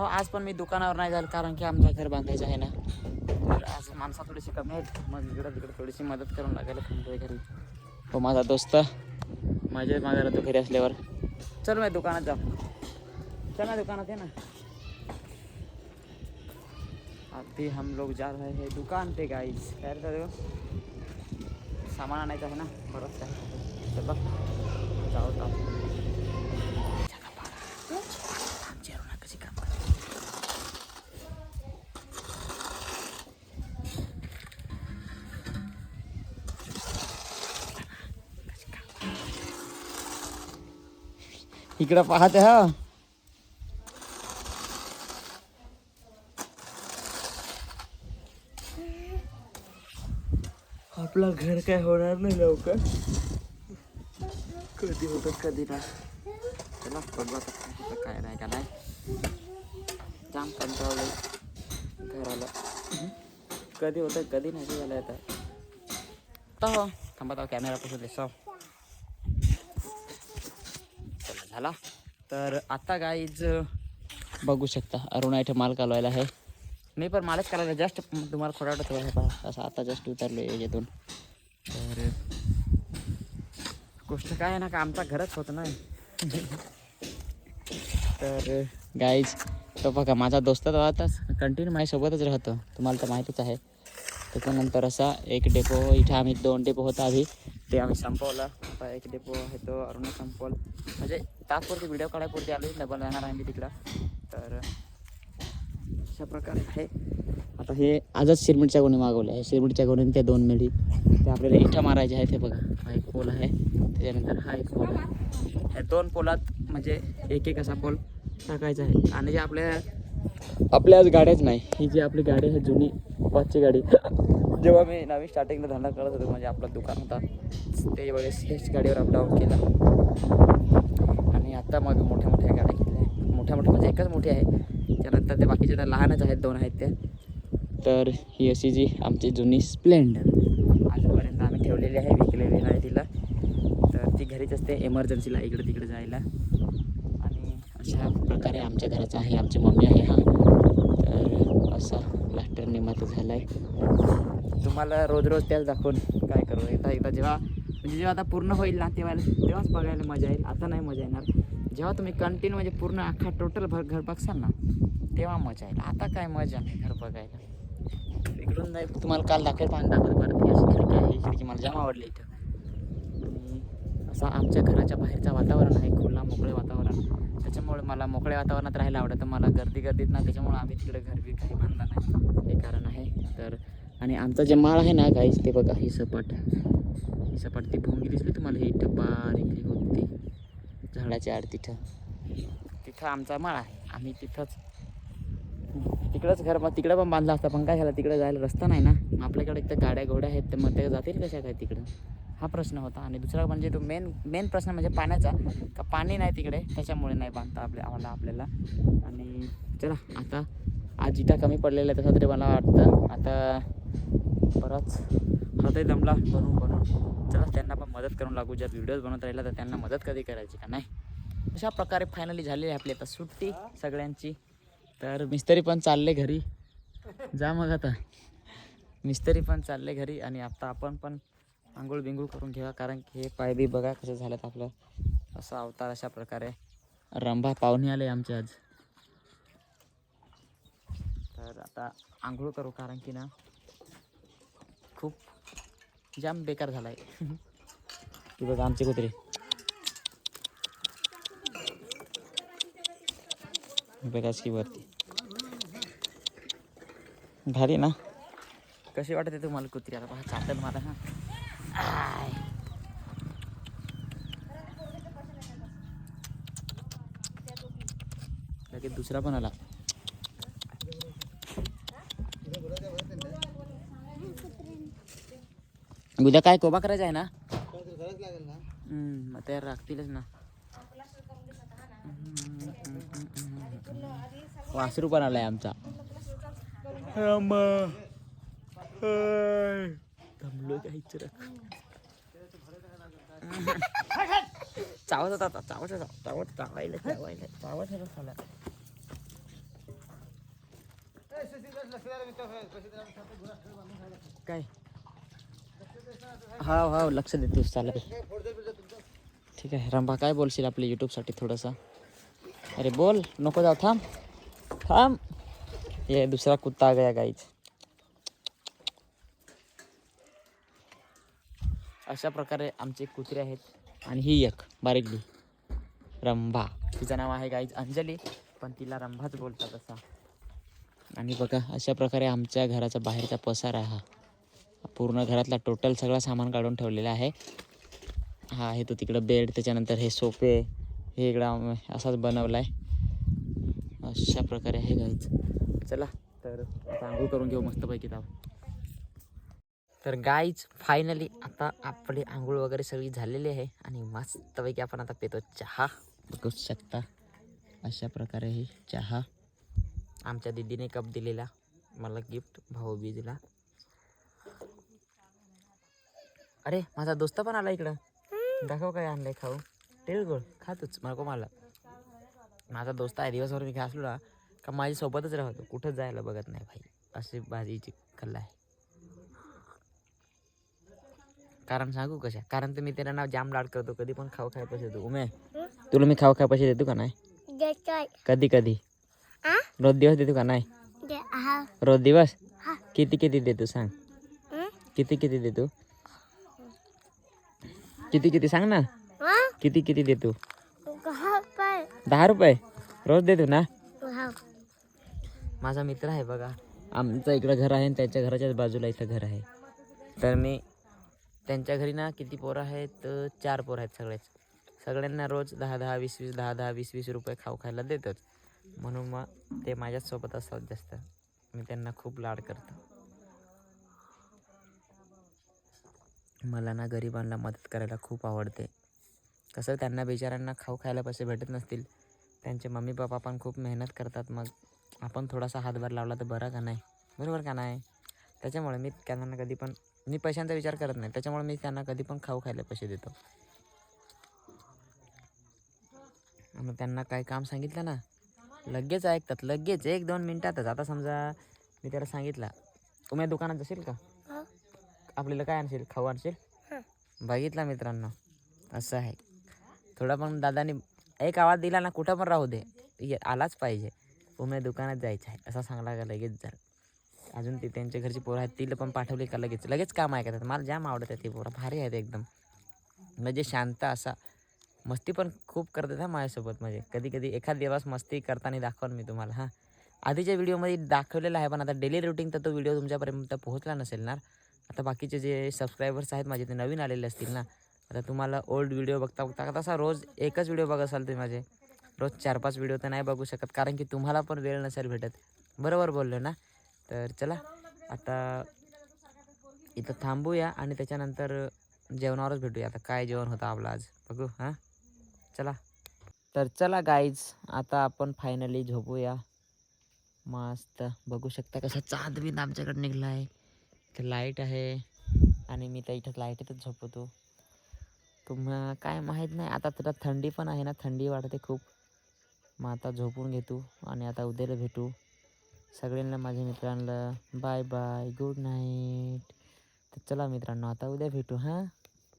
हो, आज पण मी दुकानावर नाही जाईल कारण की आमचं घर बांधायचं आहे ना. तर आज माणसं थोडीशी कमी आहेत. मग इकडं तिकडं थोडीशी मदत करून लागायला थांबतोय घरी. हो माझा दोस्त. माझ्या मागे राहतो घरी असल्यावर. चल मी दुकानात जाऊ. चल ना दुकानात आहे ना. अभी हम लोग जा रहे हैं दुकान पे गाइस काय रे सामान आणायचं आहे ना बरंच काय. चल बघ. जाऊ जाऊ. इकडं पाहते हा आपलं घर काय होणार नाही लवकर कधी होतं कधी नाही बघू आता काय नाही? का नाही जाम कंटाळलं घराला कधी होतं कधी नाही झालं आता हो। थांबा तर कॅमेरा पासून दिसव झाला. तर आता गाईज बघू शकता अरुणा इथे माल कालवायला आहे. मी पण मालच करायला जस्ट तुम्हाला खोटा वाटत असं आता जस्ट उतरलो याच्यातून तर गोष्ट काय आहे ना का आमचा घरच होत नाही. तर गाईज तो बघा माझा दोस्त तो आताच कंटिन्यू माझ्यासोबतच राहतो. तुम्हाला तर माहितीच आहे. त्याच्यानंतर असा एक डेपो इथे आम्ही दोन डेपो होता आधी. ते आम्ही संपवलं. आता एक डेपो आहे तो अरुण संपवलं. म्हणजे तासपुरती व्हिडिओ काढायपुरती आलो डबल जाणार आहे मी तिकडं. तर अशा प्रकारे आहे. आता हे आजच शिरमिटच्या गोणी मागवले आहे. शिरमिटच्या गोणीने त्या दोन मिळी. ते आपल्याला इठा मारायचे आहे ते बघा. हा एक पोल आहे. त्याच्यानंतर हा एक पोल आहे. ह्या दोन पोलात म्हणजे एक एक असा पोल टाकायचा आहे. आणि जे आपल्या आपल्या आज गाड्याच नाही. ही जी आपली गाडी आहे जुनी पाचची गाडी. जेव्हा मी नवीन स्टार्टिंगला धंदा करत होतो म्हणजे आपलं दुकान होता ते वेळेस हेच गाडीवर अपडाऊन केला. आणि आत्ता मग मोठ्या मोठ्या गाड्या घेतल्या. मोठ्या मोठ्या म्हणजे एकच मोठी आहे. त्यानंतर ते बाकीचे तर लहानच आहेत दोन आहेत त्या. तर ही अशी जी आमची जुनी स्प्लेंडर आजपर्यंत आम्ही ठेवलेली आहे विकलेली नाही तिला. तर ती घरीच असते एमर्जन्सीला इकडे तिकडे जायला. आणि अशा प्रकारे आमच्या घराचं आहे आमची मम्मी आहे हा. तर असा प्लास्टर निमात झाला आहे तुम्हाला रोज रोज त्याच दाखवून काय करू? एकदा एकदा जेव्हा म्हणजे जेव्हा आता पूर्ण होईल ना तेव्हा तेव्हाच बघायला मजा येईल. आता नाही मजा येणार. जेव्हा तुम्ही कंटिन्यू म्हणजे पूर्ण अख्खा टोटल भर घर बघसाल ना तेव्हा मजा येईल. आता काय मजा नाही घर बघायला. इकडून जाईल तुम्हाला काल दाखवेल पाणी दाखवत परत अशी खिडकी आहे. ही खिडकी मला जाम आवडली इथं. असा आमच्या घराच्या बाहेरचं वातावरण आहे खुला मोकळे वातावरण. त्याच्यामुळे मला मोकळ्या वातावरणात राहायला आवडतं. मला गर्दी गर्दीत ना त्याच्यामुळे आम्ही तिकडे घर बी काही बांधला नाही. हे कारण आहे. तर आणि आमचा जे माळ आहे ना काहीच ते बघा ही सपाट. ही सपाट ती भूमी दिसली तुम्हाला? ही इथं बारीक होती. झाडाच्या आड तिथं. तिथं आमचा माळ आहे. आम्ही तिथंच. तिकडंच घर मग तिकडं पण बांधला असतं पण काय झालं? तिकडं जायला रस्ता नाही ना. आपल्याकडे एक तर गाड्या घोड्या आहेत तर मग ते जातील कशा काय तिकडं? हा प्रश्न होता. आणि दुसरा म्हणजे तो मेन मेन प्रश्न म्हणजे पाण्याचा. का पाणी नाही तिकडे त्याच्यामुळे नाही बांधता आपल्या आम्हाला आपल्याला. आणि चला आता आज इटा कमी पडलेला आहे तसं तरी मला वाटतं. आता बराच हृदय दमला बनवून बनवून चला त्यांना पण मदत करून लागू. ज्यात व्हिडिओज बनवत राहिला तर त्यांना मदत कधी करायची का नाही? अशा प्रकारे फायनली झालेली आहे आपली आता सुट्टी सगळ्यांची. तर मिस्त्री पण चालले घरी. जा मग आता. मिस्त्री पण चालले घरी आणि आता आपण पण आंघोळ बिंघोळ करून घ्या कारण की हे पाय बी बघा कसं झालं आपलं. असं अवतार अशा प्रकारे. रंभा पाहुणे आले आमचे आज. तर आता आंघोळ करू कारण की ना खूप जाम बेकार झाला आहे ती बघा आमचे कुत्रे. बघाच की वरती. भारी ना? कशी वाटते तुम्हाला कुत्री? आता पहा चाटल मला हा. लगेच दुसरा पण आला उद्या काय कोबा करायचा आहे ना हम्म, मग तयार राखतीलच ना वासरू पण आलाय आमचा काहीच चावत होता आता चावत होता चावत चावायला चावायला चावत होता साला काय हा हा लक्ष देतो चालेल ठीक आहे रंभा काय बोलशील आपल्या यूट्यूबसाठी थोडंसं? अरे बोल नको जाऊ थांब. थांब. ये दुसरा कुत्ता गया गाईच अशा प्रकारे आमचे कुत्रे आहेत. आणि ही एक बारीकली रंभा. तिचं नाव आहे गाईज अंजली पण तिला रंभाच बोलतात असा. आणि बघा अशा प्रकारे आमच्या घराचा बाहेरचा पसारा हा. पूर्ण घरातला टोटल सगळा सामान काढून ठेवलेला आहे. हा आहे तो तिकडं बेड त्याच्यानंतर हे सोपे हे इकडं असाच बनवला आहे अशा प्रकारे आहे गाईज चला तर आता आंघोळ करून घेऊ मस्तपैकी ताव तर गाईज फायनली आता आपली आंघोळ वगैरे सगळी झालेली आहे आणि मस्तपैकी आपण आता पितो चहा. बघू शकता अशा प्रकारे हे चहा. आमच्या दीदीने कप दिलेला मला गिफ्ट भाऊ बीजला अरे माझा दोस्त पण आला इकडं. दाखव काय आणलंय खाऊ. टिळगुळ खातोच नको मला. माझा दोस्त आहे दिवसभर मी घासलो ना का माझ्यासोबतच राहतो. कुठं जायला बघत नाही भाई. अशी भाजीची कल्ला आहे. कारण सांगू कशा? कारण मी त्याला नाव जाम लाड करतो कधी पण खाऊ खाय पैसे देतो. उमे तुला मी खाऊ खाय पैसे देतो का नाही? कधी कधी? रोज दिवस देतो का नाही? रोज दिवस. किती किती देतो सांग? किती किती देतो? किती किती सांग ना. किती किती देतो? दहा रुपये. रोज देतो ना? माझा मित्र आहे बघा. आमचं इकडं घर आहे आणि त्याच्या घराच्याच बाजूला इथं घर आहे. तर मी त्यांच्या घरी ना किती पोरं आहेत? चार पोरं आहेत सगळेच. सगळ्यांना रोज दहा दहा वीस वीस दहा दहा वीस वीस रुपये खाऊ खायला देतोच म्हणून मग ते माझ्याच सोबत असतात जास्त. मी त्यांना खूप लाड करतो. मला ना गरिबांना मदत करायला खूप आवडते. कसं त्यांना बिचाऱ्यांना खाऊ खायला पैसे भेटत नसतील. त्यांचे मम्मी पप्पा पण खूप मेहनत करतात मग. आपण थोडासा हातभार लावला तर बरं का नाही? बरोबर का नाही? त्याच्यामुळे मी त्यांना कधी पण मी पैशांचा विचार करत नाही. त्याच्यामुळे मी त्यांना कधी पण खाऊ खायला पैसे देतो. मग त्यांना काय काम सांगितलं ना लगेच ऐकतात लगेच एक दोन मिनटातच. आता समजा मी त्याला सांगितलं तुम्ही दुकानात जाशील का. आपल्याला काय आणशील? खाऊ आणशील? हा. बघितला मित्रांनो असं आहे. थोडा पण दादानी एक आवाज दिला ना कुठं पण राहू दे. आलाच पाहिजे. उमे दुकानात जायचं आहे. असा सांगला का लगेच जाल अजून ते त्यांच्या घरची पोरं आहेत तिला पण पाठवली का लगेच? लगेच काम ऐकतात. मला जाम आवडतात ते पोरं. भारी आहेत एकदम. म्हणजे शांत असा. मस्ती पण खूप करतात हा माझ्यासोबत. म्हणजे कधी कधी एखाद दिवस मस्ती करताना दाखवून मी तुम्हाला हां. आधीच्या व्हिडिओमध्ये दाखवलेला आहे पण आता डेली रुटीन तर तो व्हिडिओ तुमच्यापर्यंत पोहोचला नसेल ना. आता बाकीचे जे सबस्क्रायबर्स आहेत माझे ते नवीन आलेले असतील ना. आता तुम्हाला ओल्ड व्हिडिओ बघता बघता तसा रोज एकच व्हिडिओ बघत असाल तुम्ही माझे. रोज चार पाच व्हिडिओ तर नाही बघू शकत कारण की तुम्हाला पण वेळ नसेल भेटत. बरोबर बोललो ना? तर चला आता इथं थांबूया आणि त्याच्यानंतर जेवणावरच भेटूया. आता काय जेवण होतं आपलं आज? बघू हां? चला. तर चला गाईज आता आपण फायनली झोपूया. मस्त. बघू शकता कसा चांद बिंद आमच्याकडे निघला आहे इथं लाइट आहे आणि मी तर इथं लाईटीतच झोपतो. तुम्हाला काय माहीत नाही. आता तर थंडी पण आहे ना. थंडी वाढते खूप. मग आता झोपून घेतो आणि आता उद्याला भेटू. सगळ्यांना माझ्या मित्रांना. बाय बाय गुड नाईट तर चला मित्रांनो आता उद्या भेटू हां?